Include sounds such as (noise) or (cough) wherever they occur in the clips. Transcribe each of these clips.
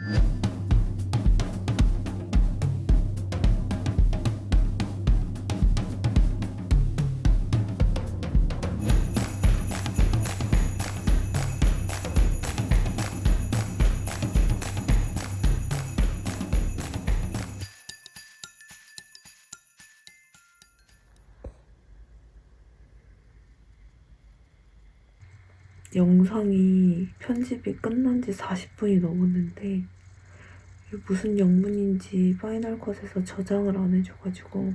you 영상이 편집이 끝난 지 40분이 넘었는데 무슨 영문인지 파이널 컷에서 저장을 안 해줘가지고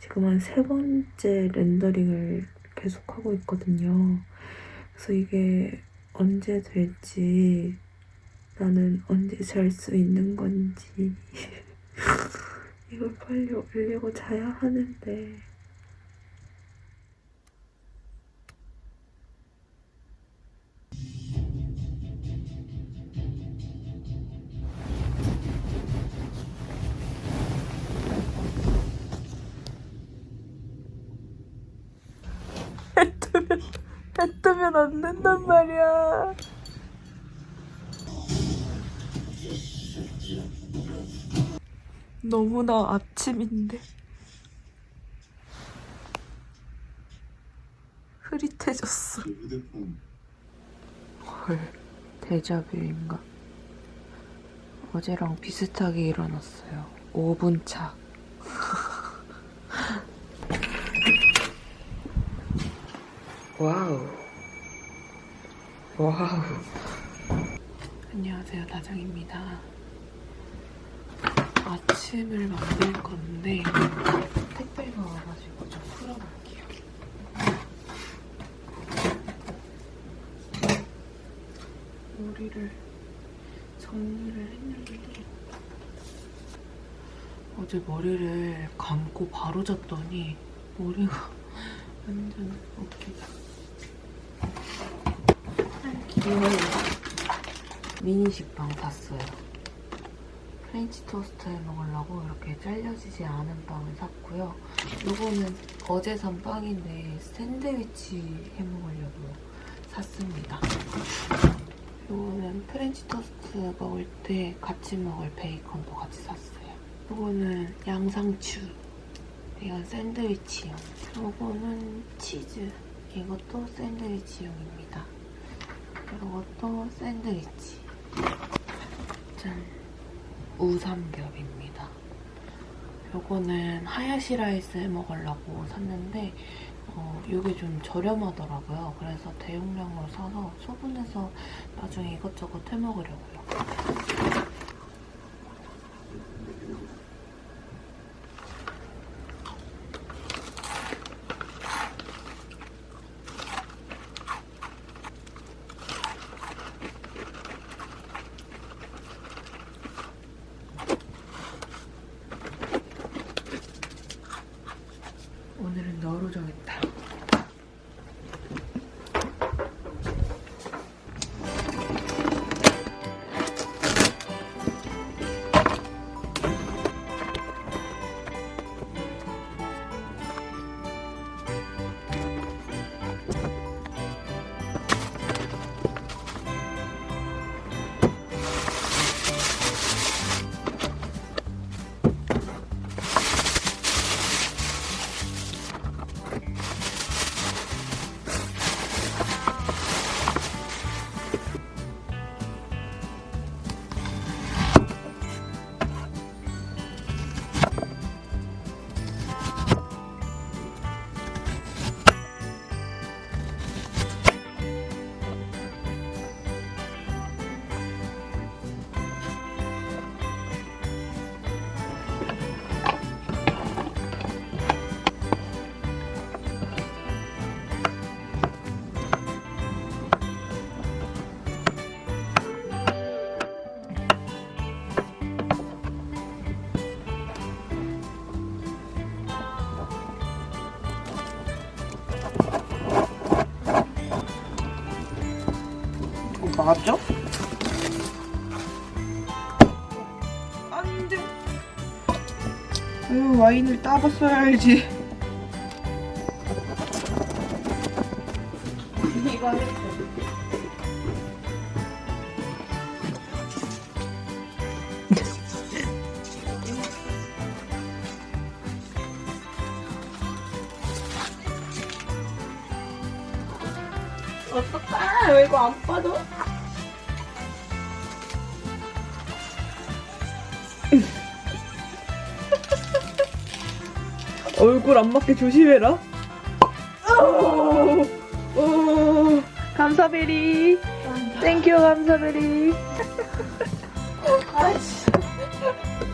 지금 한 세 번째 렌더링을 계속하고 있거든요. 그래서 이게 언제 될지 나는 언제 잘 수 있는 건지 (laughs) 이걸 빨리 올리고 자야 하는데 해 뜨면 안 된단 말이야. 너무나 아침인데 흐릿해졌어. 헐, 데자뷰인가? 어제랑 비슷하게 일어났어요. 5분 차. (laughs) 와우. 와우. 안녕하세요, 다정입니다. 아침을 만들 건데, 택배가 와가지고 좀 풀어볼게요. 머리를 정리를 했는데 어제 머리를 감고 바로 잤더니 머리가 완전 웃기다. 귀여워. 미니 식빵 샀어요. 프렌치 토스트 해 먹으려고 이렇게 잘려지지 않은 빵을 샀고요. 이거는 어제 산 빵인데 샌드위치 해 먹으려고 샀습니다. 이거는 프렌치 토스트 먹을 때 같이 먹을 베이컨도 같이 샀어요. 이거는 양상추. 이건 샌드위치용. 이거는 치즈. 이것도 샌드위치용입니다. 이것도 샌드위치. 짠. 우삼겹입니다. 요거는 하야시 라이스 해 먹으려고 샀는데 어, 이게 좀 저렴하더라고요. 그래서 대용량으로 사서 소분해서 나중에 이것저것 해 먹으려고요. 맞죠? 안 돼. 아유, 와인을 따봤어야지. 얼굴 안 맞게 조심해라. 오, 오, 감사베리. 땡큐 감사베리. Deck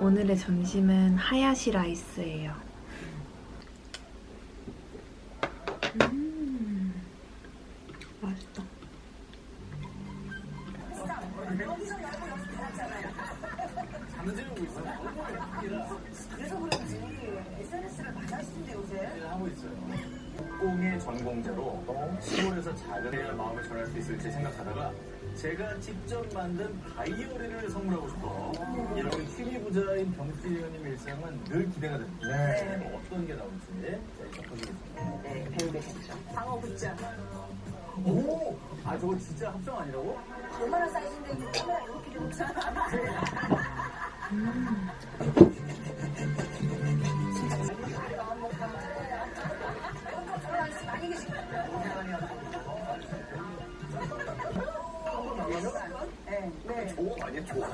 오늘의 점심은 하야시 라이스예요. 음, 맛있다. 공의 전공자로 시골에서 작은 마음을 전할 수 있을지 생각하다가 제가 직접 만든 바이오리를 선물하고 싶어 이런 취미 부자인 병수 의원님 일상은 늘 기대가 됩니다. 네. 어떤 게 나올지 자, 일단 보시겠습니다. 네, 배우게 됐죠. 상어 붙자. 오! 아 저거 진짜 합성 아니라고? 얼마나 사이즈인데 이거 카메라 이렇게 좀 네, 네. 오 아니야 좋아.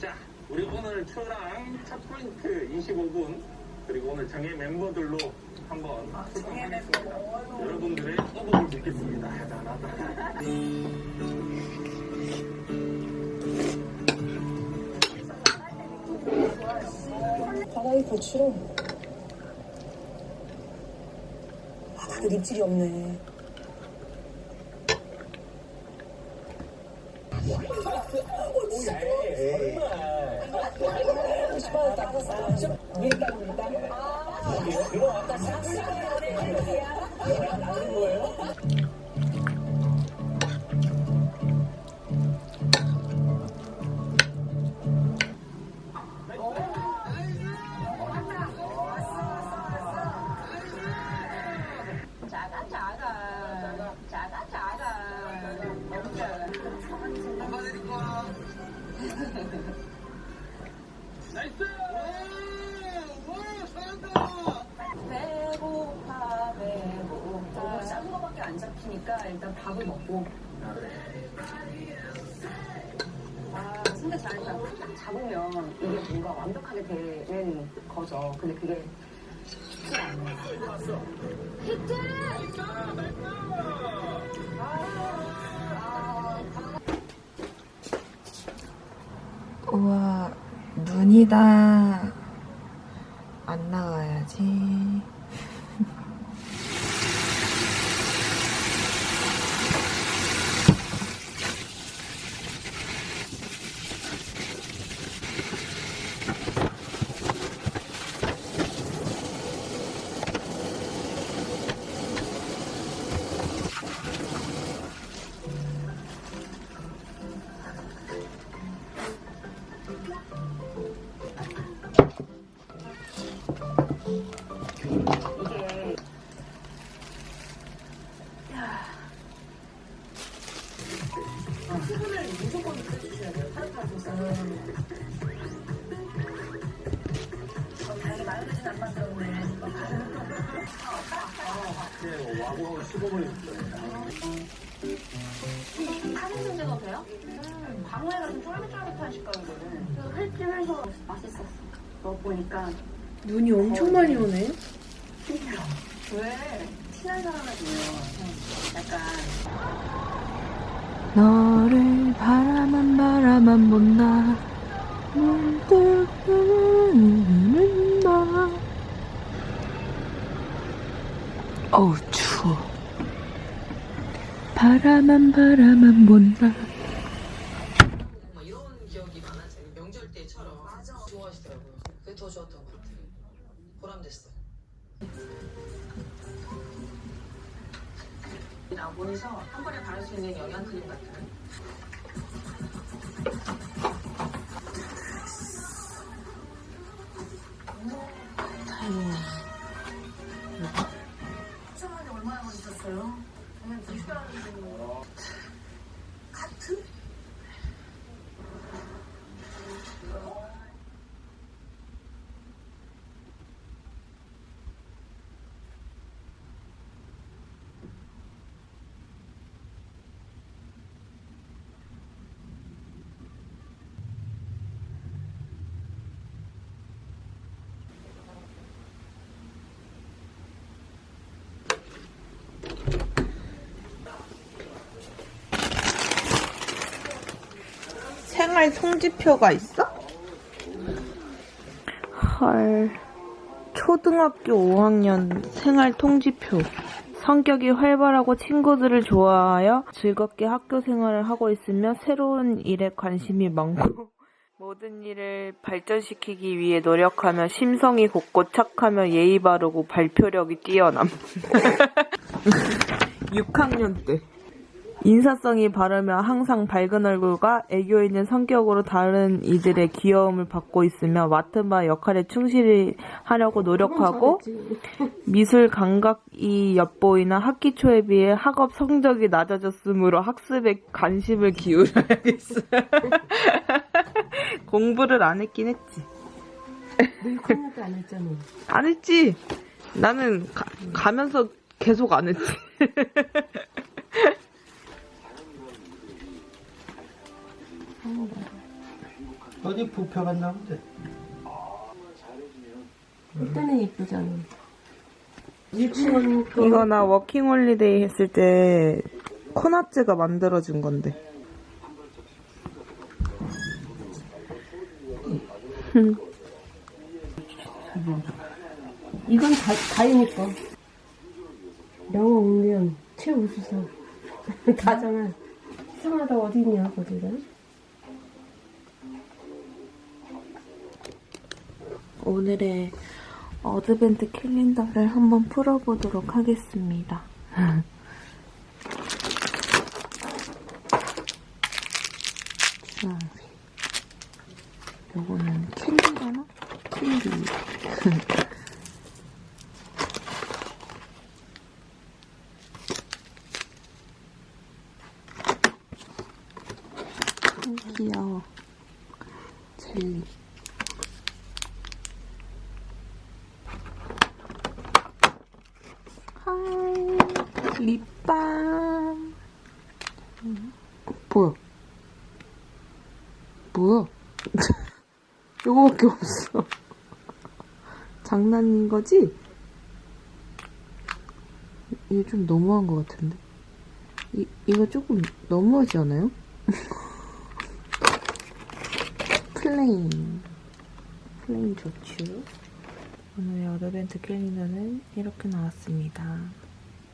자, 우리 오늘 출랑 첫 포인트 25분 그리고 오늘 정예 멤버들로 한번 소통하겠습니다. 여러분들의 호흡을 묻겠습니다. 하다하다. 바닥에 고추로. 아, 근데 립질이 없네. 눈이다. 수분을 무조건 넣어주셔야 돼요. 시범을 줬어요. 사진 좀 찍어도 돼요? 음, 광어회가 좀 쫄깃쫄깃한 식감이거든. 횟집에서 맛있었어. 먹어보니까 눈이 엄청 많이 오네. 왜? 친한 보면 약간 너를 바라만 바라만 본다. 문득 나. 어우, 추워. 바라만 바라만 본다. 뭐 이런 기억이 많았어요. 명절 때처럼 좋아하시더라고요. 그게 더 좋았던 것 같아요. 보람됐어요. 나보내서 한 번에 바를 수 있는 영양 크림 같은 거. 수만이 얼마나 맛있었어요? 그냥 드시라는 카트? 생활 송지표가 있어? 헐. 초등학교 5학년 생활 통지표 성격이 활발하고 친구들을 좋아하여 즐겁게 학교 생활을 하고 있으며 새로운 일에 관심이 많고 (laughs) 모든 일을 발전시키기 위해 노력하며 심성이 곱고 착하며 예의 바르고 발표력이 뛰어남. (laughs) 6학년 때. 인사성이 바르며 항상 밝은 얼굴과 애교 있는 성격으로 다른 이들의 귀여움을 받고 있으며 맡은 바 역할에 충실히 하려고 노력하고 미술 감각이 엿보이나 학기 초에 비해 학업 성적이 낮아졌으므로 학습에 관심을 기울여야겠어요. (laughs) 공부를 안 했긴 했지. 하나도 안 했잖아. 안 했지. 나는 가, 가면서 계속 안 했지. (laughs) 어디 부표 갔나 본데. 그때는 이쁘잖아. 유치원 거 이거 나 워킹홀리데이 했을 때 코나츠가 만들어준 건데. 이건 다, 다이니 거. 영어 옮면 최우수상. (laughs) 가잖아. 이상하다 어디 있냐 거기가. 오늘의 어드벤트 캘린더를 한번 풀어보도록 하겠습니다. 주황색. 요거는 캔디잖아? 캔디. 귀여워. 젤리. 하이. 립밤. 뭐야? 뭐야? (laughs) 요거밖에 없어. 장난인 거지? 이게 좀 너무한 것 같은데? 이, 이거 조금 너무하지 않아요? (laughs) 플레인. 플레인 좋죠 오늘의 어드벤트 캘린더는 이렇게 나왔습니다.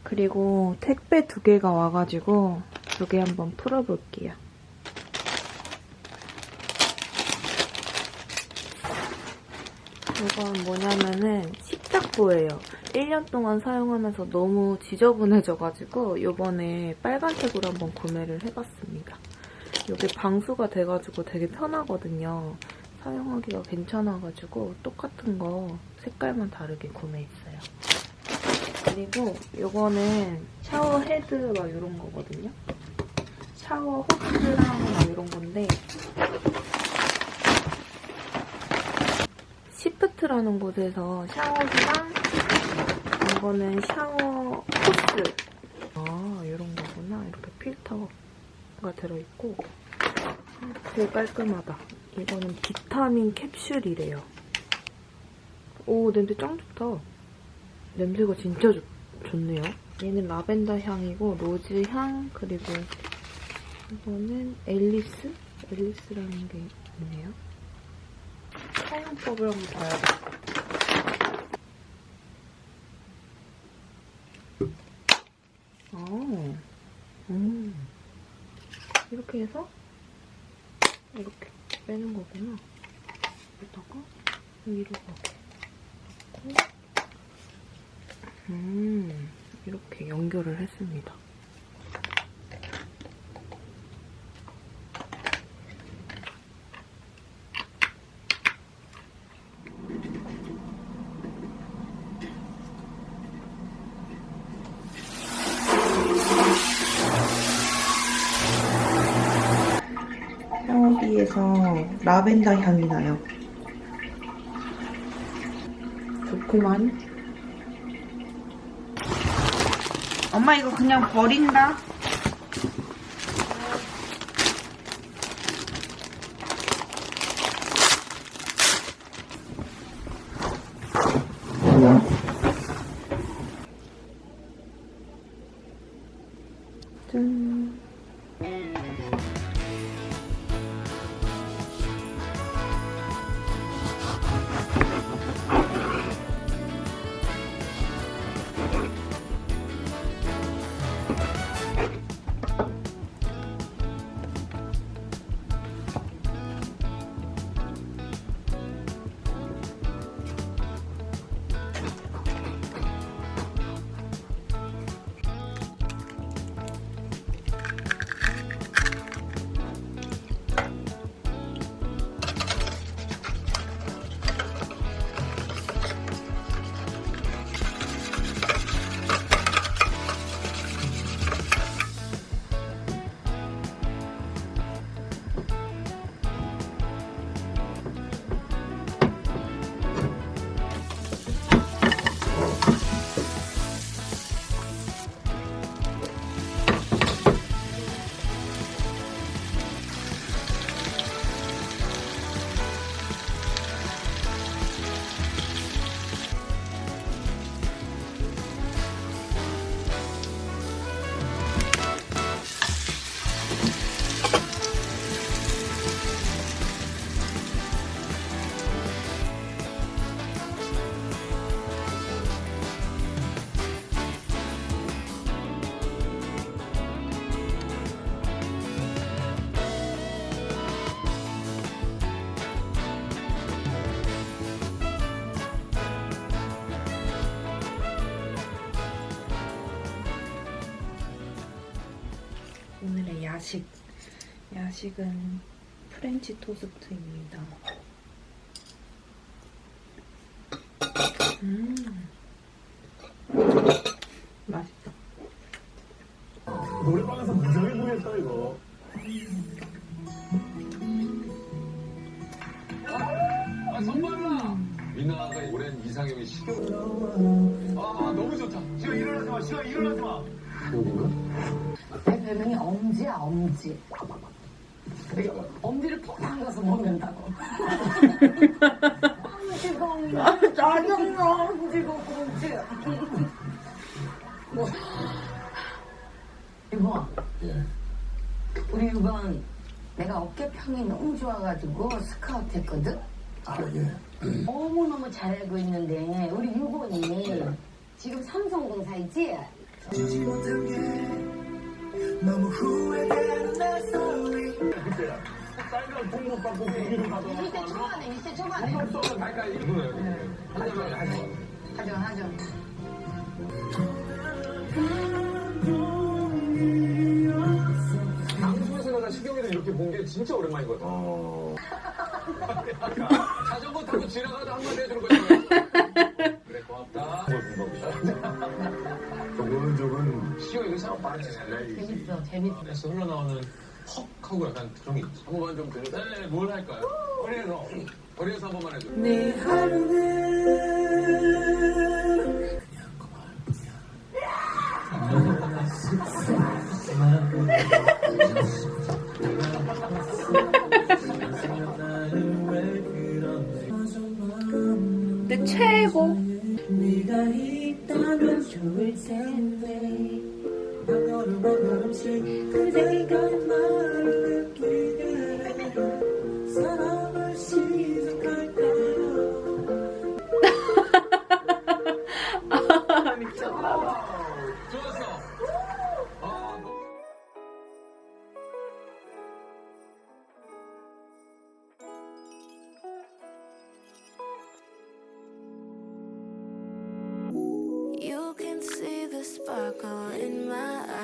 그리고 택배 두 개가 와가지고 두 개 한번 풀어볼게요. 이건 뭐냐면은 식탁보예요. 1년 동안 사용하면서 너무 지저분해져가지고 이번에 빨간색으로 한번 구매를 해봤습니다. 이게 방수가 돼가지고 되게 편하거든요. 사용하기가 괜찮아가지고 똑같은 거 색깔만 다르게 구매했어요. 그리고 요거는 샤워 헤드 막 이런 거거든요. 샤워 호스랑 막 이런 건데 시프트라는 곳에서 샤워기랑 이거는 샤워 호스 아 이런 거구나 이렇게 필터가 들어있고 되게 깔끔하다 이거는 비타민 캡슐이래요. 오 냄새 짱 좋다. 냄새가 진짜 좋, 좋네요. 얘는 라벤더 향이고 로즈 향 그리고 이거는 앨리스? 앨리스라는 게 있네요. 사용법을 한번 봐야겠다 아, 음. 이렇게 해서 이렇게 빼는 거구나. 여기다가 위로 가게 넣고 음, 이렇게 연결을 했습니다. 샤워기에서 라벤더 향이 나요. 좋구만. 엄마 이거 그냥 버린다. 야식. 야식은 프렌치 토스트입니다. 음. 했거든? 아, 예. 너무너무 잘 알고 있는데 우리 유본이 지금 삼성공사 있지? 빨간 공못 받고 공기를 받아. 20대 초반에 20대 초반에 쏘는 갈까요? 이거예요. 한 잔만 하죠. 하죠 하죠 방송에서 내가 식용이를 이렇게 본 게 진짜 오랜만이거든. 자전거 타고 지나가다 한마디 해주는 거잖아요. 그래, 고맙다. 오는 적은 식용이 참 많지, 잘 재밌어 재밌어 그래서 흘러나오는 헉 하고 약간 종이. 한 번만 좀 들려. 네, 뭘 할까요? 어리에서. 어리에서 한 번만 해줘. 내내 최고. sparkle in my eyes.